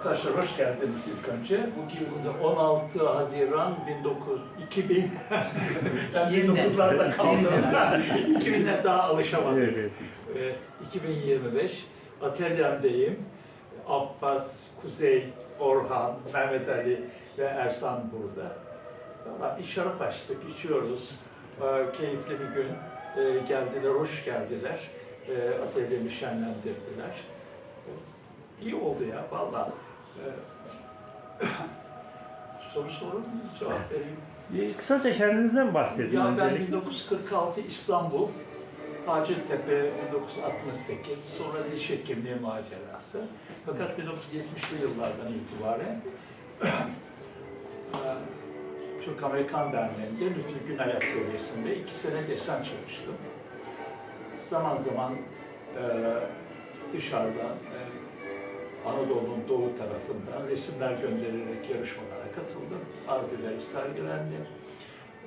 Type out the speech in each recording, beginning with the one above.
Arkadaşlar hoş geldiniz ilk önce. Bugün 16 Haziran 1900, 2000. ben Yeniden. 1900'larda kaldım. Yeniden. 2000'e daha alışamadım. Evet. Ee, 2025 atölyemdeyim. Abbas, Kuzey, Orhan, Mehmet Ali ve Ersan burada. Valla bir şarap açtık, içiyoruz. Ee, keyifli bir gün. Ee, geldiler, hoş geldiler. Ee, atölyemi şenlendirdiler. İyi oldu ya valla. Soru sorun mu? Cevap vereyim. Kısaca kendinizden bahsedin Ya ben öncelikle. 1946 İstanbul, Hacettepe 1968, sonra diş hekimliği macerası. Fakat 1970'li yıllardan itibaren eee, Türk-Amerikan Derneği'nde Lütfü Günay Atölyesi'nde iki sene desen çalıştım. Zaman zaman eee, dışarıdan, eee, Anadolu'nun doğu tarafından resimler göndererek yarışmalara katıldım. Bazıları sergilendi.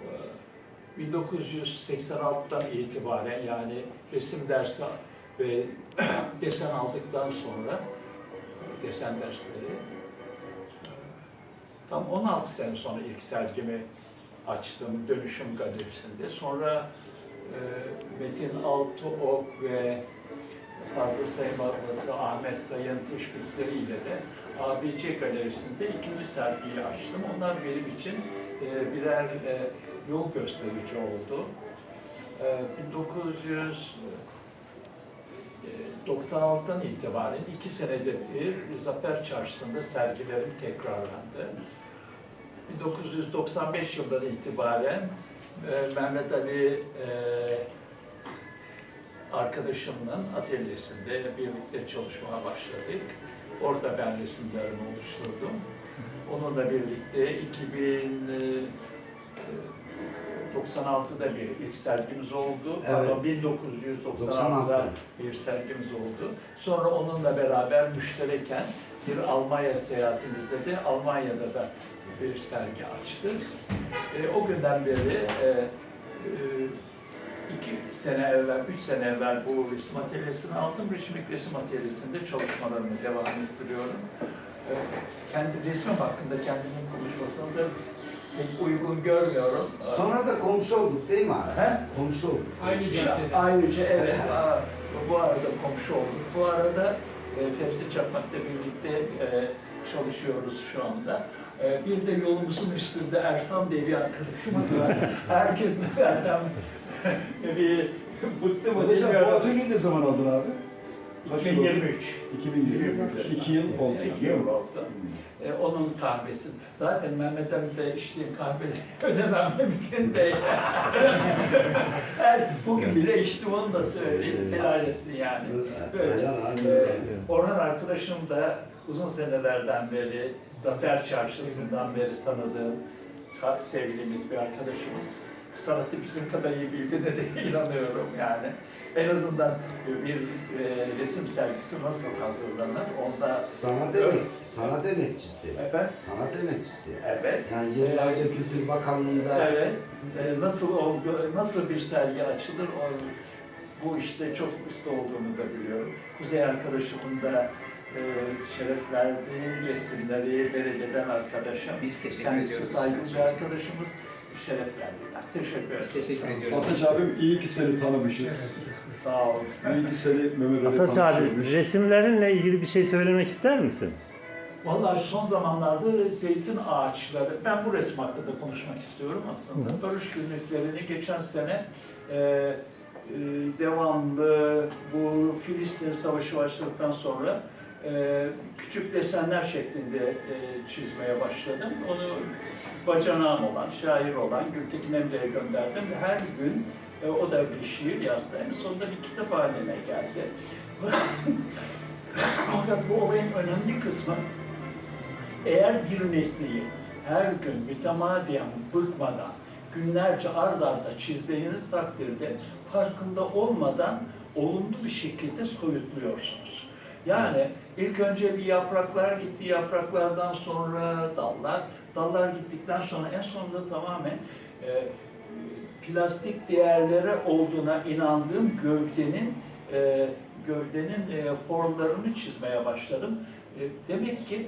Eee, 1986'dan itibaren yani resim dersi ve desen aldıktan sonra desen dersleri e, tam 16 sene sonra ilk sergimi açtım Dönüşüm Galerisi'nde. Sonra e, Metin Altıok ve Fazıl Sayın Babası Ahmet Sayın teşvikleriyle de ABC Galerisi'nde ikinci sergiyi açtım. Onlar benim için e, birer e, yol gösterici oldu. E, 1996'dan itibaren iki senede bir Zafer Çarşısı'nda sergilerim tekrarlandı. 1995 yılından itibaren e, Mehmet Ali e, arkadaşımla atölyesinde birlikte çalışmaya başladık. Orada ben resimlerimi oluşturdum. Onunla birlikte 2096'da bir ilk sergimiz oldu. Pardon, 1996'da bir sergimiz oldu. Sonra onunla beraber müştereken bir Almanya seyahatimizde de Almanya'da da bir sergi açtık. E, o günden beri e, e, iki sene evvel, üç sene evvel bu resim atölyesini aldım. Resimlik resim atölyesinde çalışmalarımı devam ettiriyorum. Ee, Kendi resmim hakkında kendimin konuşmasını da pek uygun görmüyorum. Sonra da komşu olduk değil mi abi? He? Komşu olduk. Aynı caddede. Ayrıca evet, bu arada komşu olduk. Bu arada e, Fevzi Çakmak'la birlikte e, çalışıyoruz şu anda. E, bir de yolumuzun üstünde Ersan diye bir arkadaşımız var. Herkes benden bir bıktı mı Hocam bu atölyeyi ne zaman aldın abi? Kaç yıl oldu? 2023. 2023. 2 yıl oldu. İki yıl oldu. E, onun kahvesi. Zaten Mehmet Ali'de içtiğim kahveleri ödemem mümkün değil. Evet, Bugün bile içtim onu da söyleyeyim. Helal etsin yani. Böyle. E, Orhan arkadaşım da uzun senelerden beri Zafer Çarşısı'ndan beri tanıdığım sevdiğimiz bir arkadaşımız. Sanatı bizim kadar iyi bildiğine de inanıyorum yani. En azından bir e, resim sergisi nasıl hazırlanır onda Sanat emek, sanat emekçisi. Efendim? Sanat emekçisi. Evet. Yani yıllarca Kültür Bakanlığı'nda Evet. E, nasıl oldu, nasıl bir sergi açılır o, bu işte çok usta olduğunu da biliyorum. Kuzey arkadaşımın da e, şeref verdiği resimleri belediyeden arkadaşım. Biz teşekkür Kendisi ediyoruz. saygın bir arkadaşımız. Şeref verdiler. Teşekkür ederim. Teşekkür ediyoruz. Ataç abim iyi ki seni tanımışız. Sağ olun. İyi ki seni Mehmet Ali Ataç abi resimlerinle ilgili bir şey söylemek ister misin? Vallahi son zamanlarda zeytin ağaçları, ben bu resim hakkında konuşmak istiyorum aslında. Barış günlüklerini geçen sene e, e, devamlı bu Filistin Savaşı başladıktan sonra e, küçük desenler şeklinde e, çizmeye başladım. Onu bacanağım olan, şair olan Gültekin Emre'ye gönderdim her gün e, o da bir şiir yazdı. En sonunda bir kitap haline geldi. Fakat bu olayın önemli kısmı eğer bir nesneyi her gün mütemadiyen bıkmadan günlerce ard arda çizdiğiniz takdirde farkında olmadan olumlu bir şekilde soyutluyorsunuz. Yani ilk önce bir yapraklar gitti, yapraklardan sonra dallar, dallar gittikten sonra en sonunda tamamen e, plastik değerlere olduğuna inandığım gövdenin e, gövdenin e, formlarını çizmeye başladım E, demek ki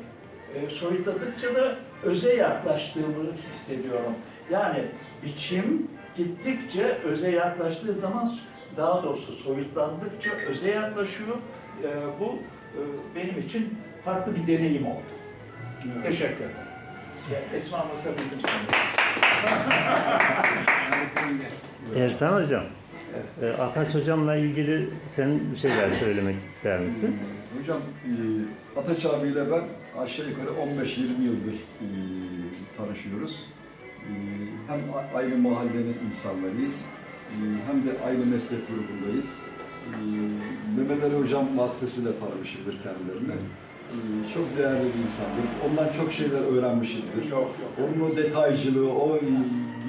e, soyutladıkça da öze yaklaştığımı hissediyorum. Yani biçim gittikçe öze yaklaştığı zaman daha doğrusu soyutlandıkça öze yaklaşıyor. E, bu e, benim için farklı bir deneyim oldu. Teşekkür ederim. Ya, Esma anlatabildim sanırım. Ersan Hocam, e, Ataç Hocam'la ilgili sen bir şeyler söylemek ister misin? Hocam e, Ataç abiyle ben aşağı yukarı 15-20 yıldır e, tanışıyoruz. Hem aynı mahallenin insanlarıyız, hem de aynı meslek grubundayız. E, Mehmet Ali Hocam vasıtasıyla tanımışımdır kendilerini. E, çok değerli bir insandır. Ondan çok şeyler öğrenmişizdir. Yok yok. Onun o detaycılığı, o e,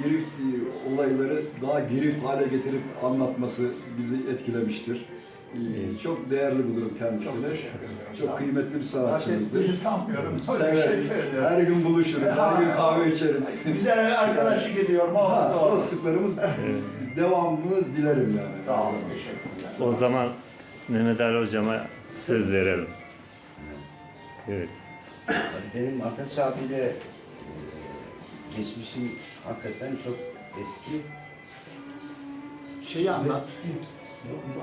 girift e, olayları daha girift hale getirip anlatması bizi etkilemiştir. E, Evet. Çok değerli bulurum kendisini. Çok teşekkür ederim. Sağ Çok olun. kıymetli bir sanatçımızdır. ettiğini sanmıyorum. Öyle bir şey Severiz. Her gün buluşuruz, her gün kahve içeriz. Güzel arkadaşlık ediyorum. O Ha, doğru. dostluklarımız devamlı dilerim yani. Sağ olun. Teşekkürler. O zaman Mehmet Ali Hocam'a söz verelim. Evet. Benim Ataç abiyle e, geçmişim hakikaten çok eski. Şeyi anlat.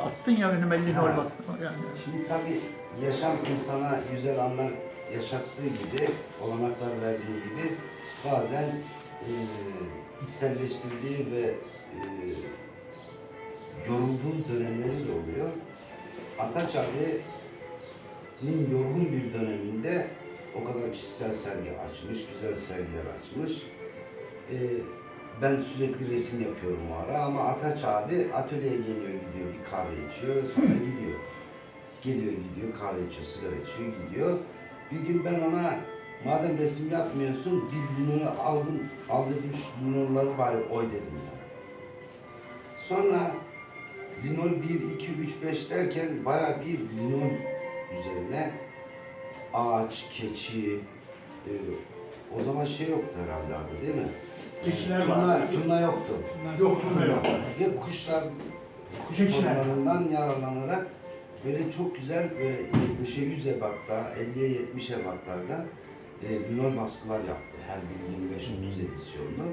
Attın ya önüme elini Ha. Yani. Şimdi tabii yaşam insana güzel anlar yaşattığı gibi, olanaklar verdiği gibi bazen e, içselleştirdiği ve e, yorulduğu dönemleri de oluyor. Ataç abi'nin yorgun bir döneminde o kadar kişisel sergi açmış, güzel sergiler açmış. E, ben sürekli resim yapıyorum o ara ama Ataç abi atölyeye geliyor gidiyor bir kahve içiyor sonra gidiyor. Geliyor gidiyor kahve içiyor, sigara içiyor gidiyor. Bir gün ben ona madem resim yapmıyorsun bir linoru aldım, al dedim şu linorları bari oy dedim ya. Sonra linol 1, 2, 3, 5 derken bayağı bir linol üzerine ağaç, keçi, e, o zaman şey yoktu herhalde abi değil mi? Keçiler turna, vardı. turna yoktu. Yok turna yok. Ya kuşlar, kuş Keçiler. yararlanarak böyle çok güzel böyle 70'e 100 ebatta, 50'ye 70 ebatlarda e, linol baskılar yaptı. Her biri 25-30 edisyonlu.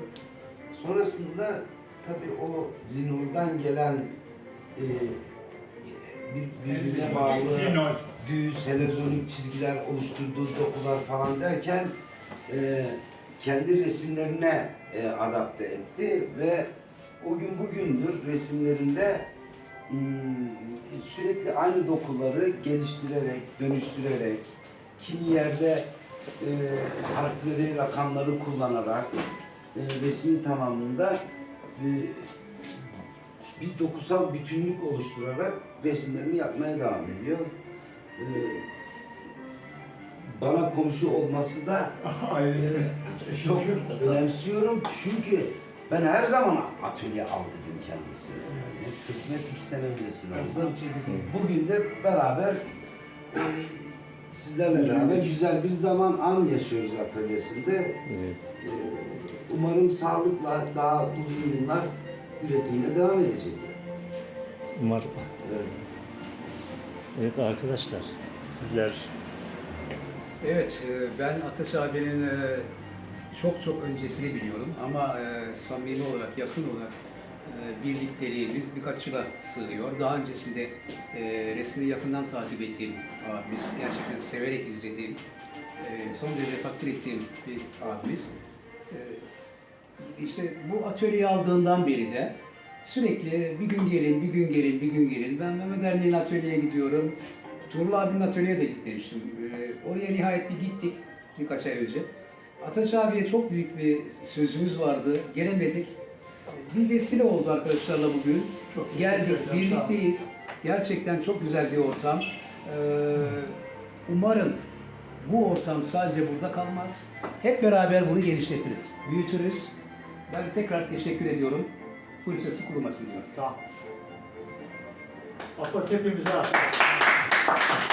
Sonrasında tabii o linoldan gelen e, bir, birbirine bağlı Linol. düz, helezonik çizgiler oluşturduğu dokular falan derken e, kendi resimlerine e, adapte etti ve o gün bugündür resimlerinde hmm, sürekli aynı dokuları geliştirerek, dönüştürerek, kimi yerde e, harfleri, rakamları kullanarak e, resmin tamamında e, bir dokusal bütünlük oluşturarak resimlerini yapmaya devam ediyor. E, bana komşu olması da Ayrı. Ee, çok önemsiyorum çünkü ben her zaman atölye al dedim kendisine. Yani kısmet iki sene öncesinde aldım. Bugün de beraber e, sizlerle beraber güzel bir zaman an yaşıyoruz atölyesinde. Evet. E, Umarım sağlıkla daha uzun yıllar üretimine devam edecek. Umarım. Evet. Evet arkadaşlar, sizler Evet, e, ben Ataş abinin e, çok çok öncesini biliyorum ama e, samimi olarak, yakın olarak birlikteliğimiz birkaç yıla sığıyor. Daha öncesinde resmini yakından takip ettiğim abimiz, gerçekten severek izlediğim, son derece takdir ettiğim bir abimiz. İşte bu atölyeyi aldığından beri de sürekli bir gün gelin, bir gün gelin, bir gün gelin. Ben Mehmet Erli'nin atölyeye gidiyorum. Tuğrul abinin atölyeye de gitmemiştim. Ee, oraya nihayet bir gittik birkaç ay önce. Ataş abiye çok büyük bir sözümüz vardı. Gelemedik. Bir vesile oldu arkadaşlarla bugün. Çok Geldik, birlikteyiz. Gerçekten çok güzel bir ortam. Ee, umarım bu ortam sadece burada kalmaz. Hep beraber bunu genişletiriz, büyütürüz. Ben tekrar teşekkür ediyorum. Fırçası kurumasın diyorum. Sağ ol. Afat thank